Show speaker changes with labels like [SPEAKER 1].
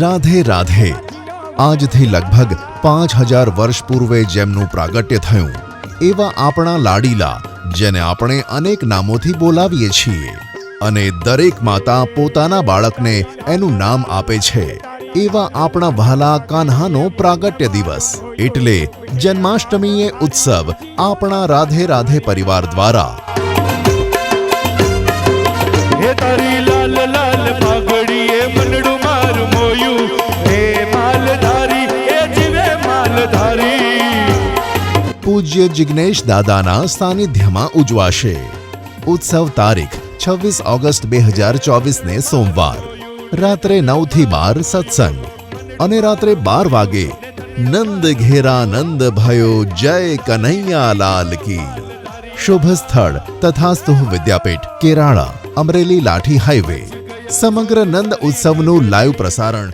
[SPEAKER 1] રાધે રાધે. આજથી લગભગ પાંચ હજાર વર્ષ પૂર્વે જેમનું પ્રાગટ્ય થયું, એવા આપણા લાડીલા, જેને આપણે અનેક નામોથી બોલાવીએ છીએ અને દરેક માતા પોતાના બાળકને એનું નામ આપે છે. એવા આપણા વહાલા કાન્હાનો પ્રાગટ્ય દિવસ એટલે જન્માષ્ટમીએ ઉત્સવ આપણા રાધે રાધે પરિવાર દ્વારા
[SPEAKER 2] માલધારી
[SPEAKER 1] પૂજ્ય જિગ્નેશ દાદાના સાનિધ્યમાં ઉજવાશે. ઉત્સવ તારીખ છવ્વીસ ઓગસ્ટ બે હજાર સોમવાર. રાત્રે નવથી બાર સત્સંગ. અને રાત્રે બાર વાગે નંદ ઘેરા નંદ ભયો જય કનૈયા લાલ કી. શુભ સ્થળ તથાસ્તુ વિદ્યાપીઠ, કેરાળા, અમરેલી લાઠી હાઈવે. સમગ્ર નંદ ઉત્સવનું લાઈવ પ્રસારણ